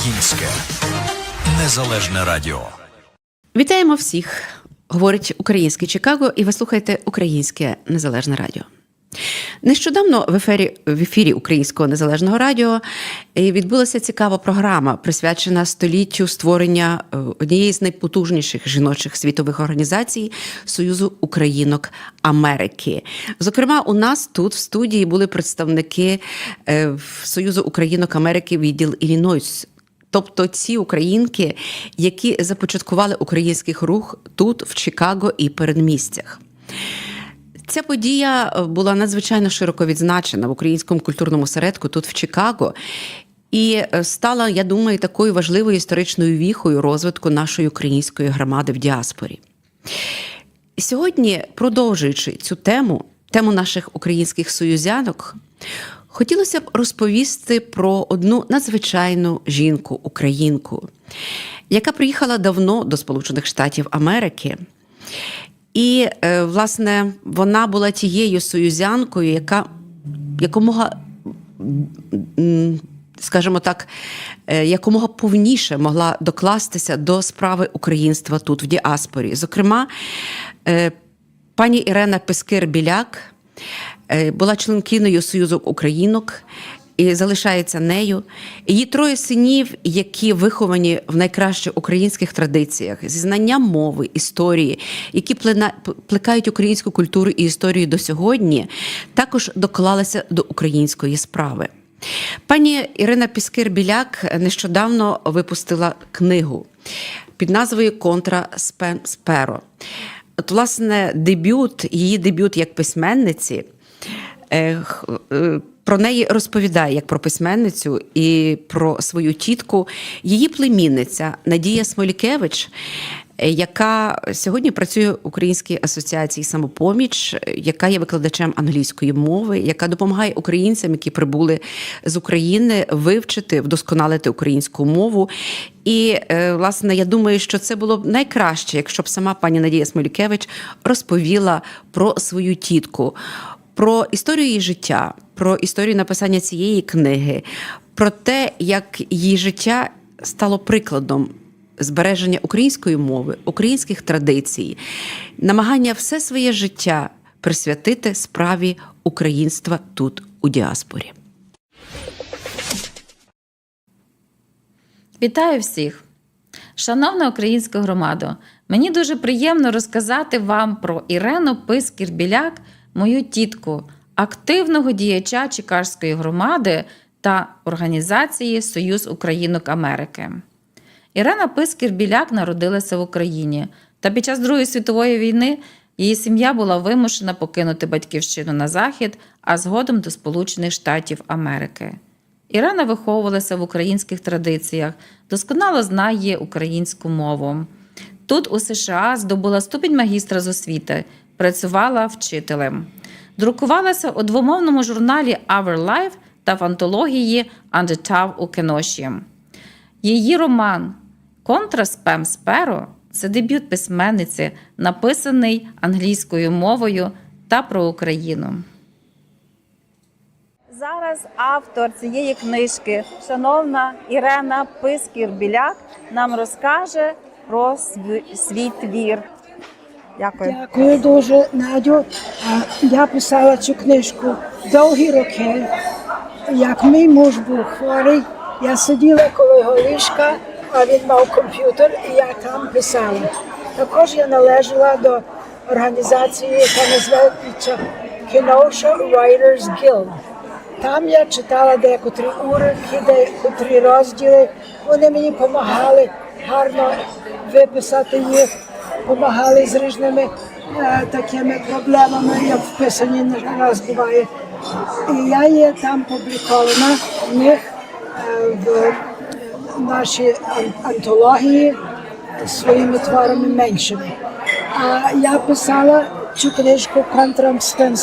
Українське незалежне радіо. Вітаємо всіх! Говорить Українське Чикаго, і ви слухаєте Українське Незалежне Радіо. Нещодавно в ефірі, в ефірі Українського незалежного радіо е, відбулася цікава програма, присвячена століттю створення е, однієї з найпотужніших жіночих світових організацій Союзу Українок Америки. Зокрема, у нас тут в студії були представники е, Союзу Українок Америки відділ Іллінойс. Тобто ці українки, які започаткували український рух тут, в Чикаго і передмістях. Ця подія е, була надзвичайно широко відзначена в українському культурному середку тут, в Чикаго, і е, стала, я думаю, такою важливою історичною віхою розвитку нашої української громади в діаспорі. Сьогодні, продовжуючи цю тему, тему наших українських союзянок, хотілося б розповісти про одну надзвичайну жінку, українку, яка приїхала давно до Сполучених Штатів Америки. І, е, власне, вона була тією союзянкою, яка якомога, скажімо так, е, якомога повніше могла докластися до справи українства тут, в діаспорі. Зокрема, е, пані Ірена Пескир-Біляк е, була членкиною Союзу Українок і залишається нею. Її троє синів, які виховані в найкращих українських традиціях, зі знанням мови, історії, які плекають українську культуру і історію до сьогодні, також доклалися до української справи. Пані Ірина Піскир-Біляк нещодавно випустила книгу під назвою Контра Сперо. От, власне, дебют, її дебют як письменниці. Е, е, Про неї розповідає як про письменницю і про свою тітку. Її племінниця Надія Смолікевич, е, яка сьогодні працює в Українській асоціації самопоміч, яка є викладачем англійської мови, яка допомагає українцям, які прибули з України, вивчити, вдосконалити українську мову. І, власне, я думаю, що це було б найкраще, якщо б сама пані Надія Смолікевич розповіла про свою тітку про історію її життя, про історію написання цієї книги, про те, як її життя стало прикладом збереження української мови, українських традицій, намагання все своє життя присвятити справі українства тут у діаспорі. Вітаю всіх! Шановна українська громада! Мені дуже приємно розказати вам про Ірену Пискір-Біляк, мою тітку, активного діяча Чикарської громади та організації Союз Українок Америки. Ірена Пискір-Біляк народилася в Україні, та під час Другої світової війни її сім'я була вимушена покинути батьківщину на захід, а згодом до Сполучених Штатів Америки. Ірена виховувалася в українських традиціях, досконало знає українську мову. Тут, у США, здобула ступінь магістра з освіти, працювала вчителем. Друкувалася у двомовному журналі Our Life та в антології Undertow у Кеноші. Її роман Контра Спем Сперо це дебют письменниці, написаний англійською мовою та про Україну. Зараз автор цієї книжки, шановна Ірена Пискір-Біляк, нам розкаже про свій твір. Дякую. Дякую дуже, Надю. Я писала цю книжку довгі роки. Як мій муж був хворий, я сиділа коло його ліжка, а він мав комп'ютер, і я там писала. Також я належала до організації, яка називається Kenosha Writers Guild. Там я читала декотрі уривки, декотрі розділи. Вони мені допомагали гарно виписати їх, допомагали з різними такими проблемами, як в писанні не раз буває. І я є там публікована в них в нашій антології своїми творами меншими. А я писала цю книжку контрам Спен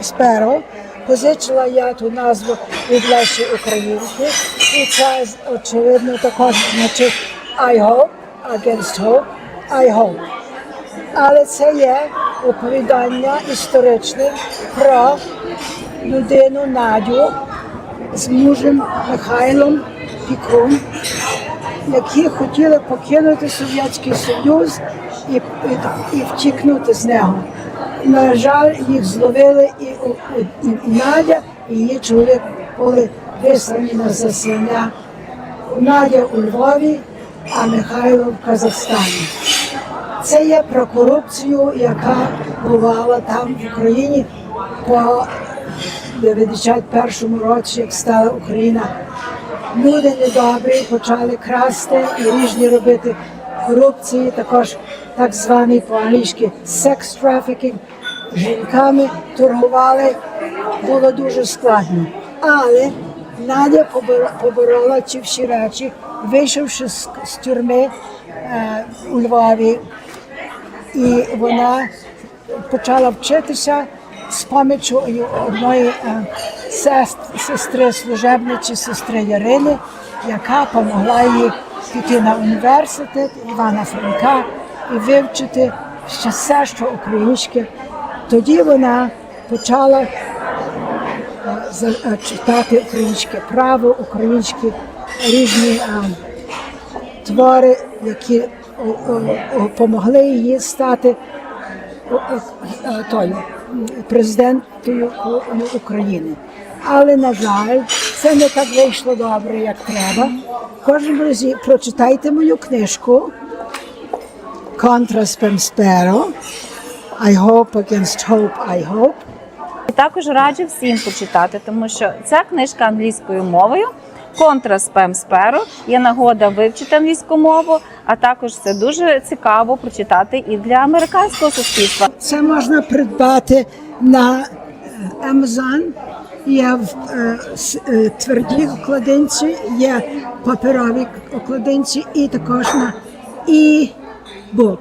Сперо. Позичила я ту назву від Лесі Українки, і це очевидно також значить I hope, against hope, I hope. Але це є оповідання історичне про людину Надю з мужем Михайлом Пікун, які хотіли покинути Совєтський Союз і, і, і втікнути з нього. На жаль, їх зловили і, і, і Надя, і її чоловік були вислані на заслання. Надя у Львові, а Михайло в Казахстані. Це є про корупцію, яка бувала там в Україні по 91-му році, як стала Україна. Люди недобрі почали красти і різні робити корупції, також так званий по-англійськи секс трафікінг. Жінками торгували, було дуже складно. Але Надя побор- поборола ці всі речі, вийшовши з тюрми е, у Львові, і вона почала вчитися з помічю одної е, сестри служебниці, сестри Ярини, яка допомогла їй піти на університет Івана Франка і вивчити ще все, що українське. Тоді вона почала е, е, читати українське право, українські різні твори, які допомогли їй стати о- е, тою президентою України. Але, на жаль, це не так вийшло добре, як треба. В кожному разі прочитайте мою книжку Contra Spero. I hope against hope, I hope. Також раджу всім почитати, тому що ця книжка англійською мовою. Контра спем сперо є нагода вивчити англійську мову, а також це дуже цікаво прочитати і для американського суспільства. Це можна придбати на е, Amazon. Є в е, е, твердій окладинці, є паперовій окладинці і також на e-book.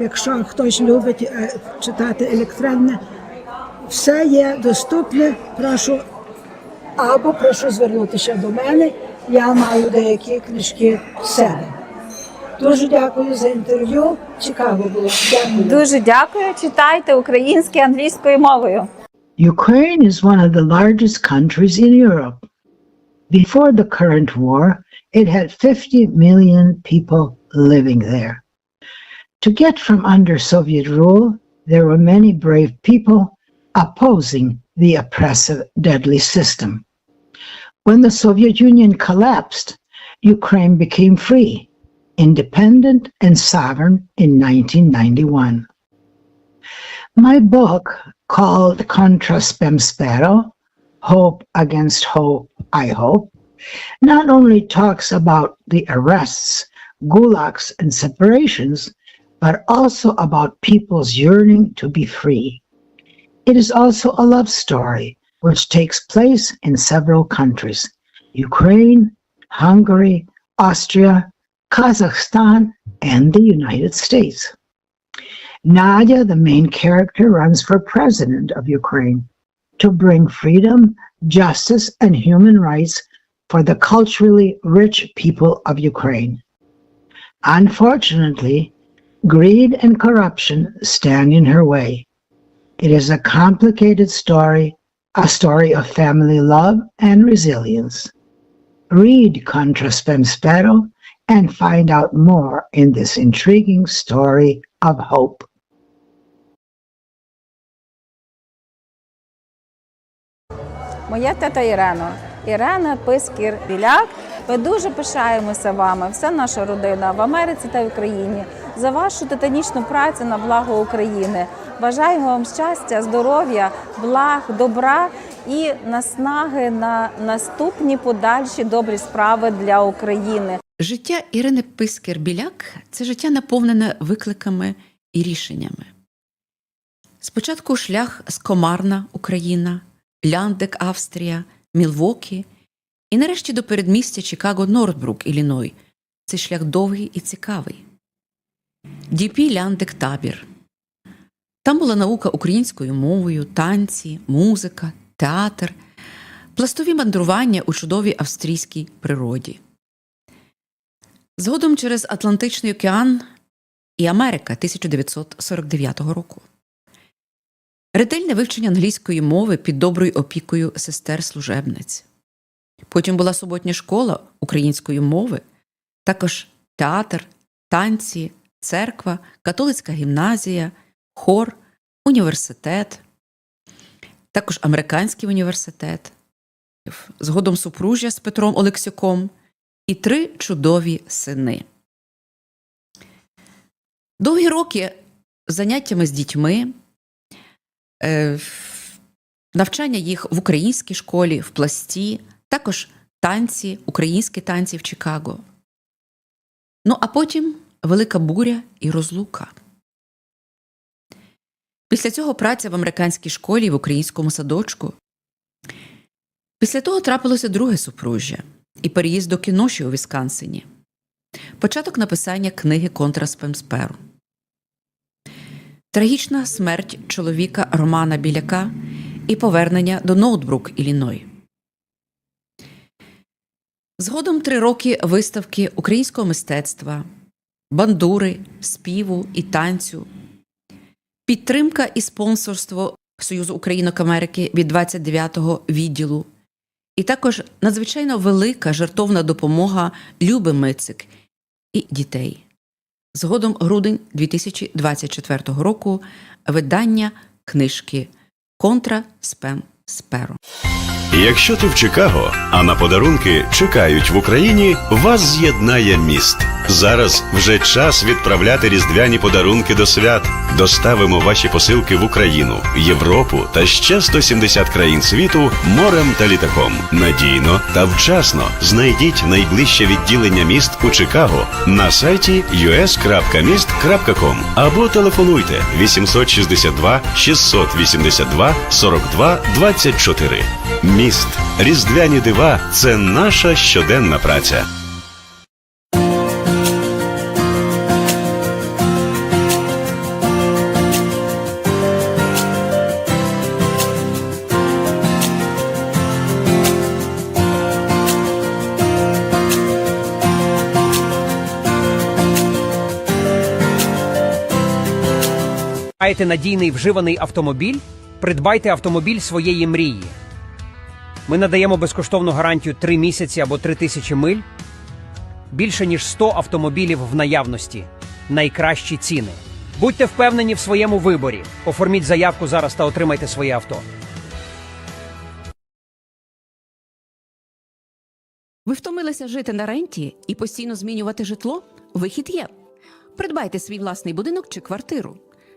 Якщо хтось любить е, читати електронне, все є доступне. Прошу або прошу звернутися до мене. Я маю деякі книжки в себе. Дуже дякую за інтерв'ю. Цікаво було. Дякую. Дуже дякую. Читайте українською англійською мовою. Ukraine is one of the largest countries in Europe. Before the current war, it had 50 million people living there. To get from under Soviet rule, there were many brave people opposing the oppressive, deadly system. When the Soviet Union collapsed, Ukraine became free, independent, and sovereign in 1991. My book, called Contra Spem Spero Hope Against Hope, I Hope, not only talks about the arrests, gulags, and separations, but also about people's yearning to be free. It is also a love story which takes place in several countries Ukraine, Hungary, Austria, Kazakhstan, and the United States. Nadia, the main character, runs for president of Ukraine to bring freedom, justice, and human rights for the culturally rich people of Ukraine. Unfortunately, greed and corruption stand in her way. It is a complicated story, a story of family love and resilience. Read Contra Spem Spero and find out more in this intriguing story of hope. Моя тета Ірена. Ірена Пискір Біляк. Ми дуже пишаємося вами, вся наша родина в Америці та в Україні за вашу титанічну працю на благо України. Бажаємо вам щастя, здоров'я, благ, добра і наснаги на наступні подальші добрі справи для України. Життя Ірини Пискер-Біляк це життя наповнене викликами і рішеннями. Спочатку шлях з Комарна, Україна, Ляндек, Австрія, Мілвокі, і нарешті до передмістя Чикаго Нордбрук, Ілліной. Цей шлях довгий і цікавий. Діпі Ляндек табір. Там була наука українською мовою, танці, музика, театр, пластові мандрування у чудовій австрійській природі. Згодом через Атлантичний океан і Америка 1949 року. Ретельне вивчення англійської мови під доброю опікою сестер служебниць. Потім була суботня школа української мови, також театр, танці, церква, католицька гімназія, хор, університет, також американський університет, згодом супружжя з Петром Олексюком і три чудові сини. Довгі роки заняттями з дітьми, е, навчання їх в українській школі, в пласті, також танці, українські танці в Чикаго. Ну, а потім велика буря і розлука. Після цього праця в американській школі і в українському садочку. Після того трапилося друге супружжя і переїзд до кіноші у Вісконсині. Початок написання книги Контра Спемсперу. Трагічна смерть чоловіка Романа Біляка і повернення до Ноутбрук, Іліной. Згодом три роки виставки українського мистецтва, бандури, співу і танцю, підтримка і спонсорство Союзу Українок Америки від 29-го відділу, і також надзвичайно велика жертовна допомога Люби Мицик і дітей. Згодом грудень 2024 року видання книжки Контра Спем Сперо. Якщо ти в Чикаго, а на подарунки чекають в Україні, вас з'єднає міст. Зараз вже час відправляти різдвяні подарунки до свят. Доставимо ваші посилки в Україну, Європу та ще 170 країн світу морем та літаком. Надійно та вчасно знайдіть найближче відділення міст у Чикаго на сайті us.mist.com або телефонуйте 862 682 42 24. Міст. Різдвяні дива це наша щоденна праця. Маєте надійний вживаний автомобіль? Придбайте автомобіль своєї мрії. Ми надаємо безкоштовну гарантію 3 місяці або 3 тисячі миль. Більше ніж 100 автомобілів в наявності. Найкращі ціни. Будьте впевнені в своєму виборі. Оформіть заявку зараз та отримайте своє авто. Ви втомилися жити на ренті і постійно змінювати житло? Вихід є. Придбайте свій власний будинок чи квартиру.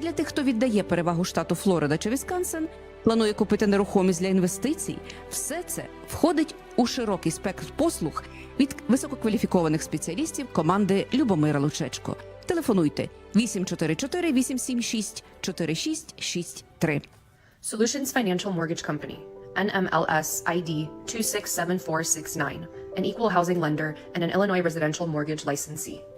Для тих, хто віддає перевагу штату Флорида чи Вісконсин, планує купити нерухомість для інвестицій, все це входить у широкий спектр послуг від висококваліфікованих спеціалістів команди Любомира Лучечко. Телефонуйте 844 876 4663. Solutions Financial Mortgage Company, NMLS ID 267469, an equal housing lender and an Illinois residential mortgage licensee.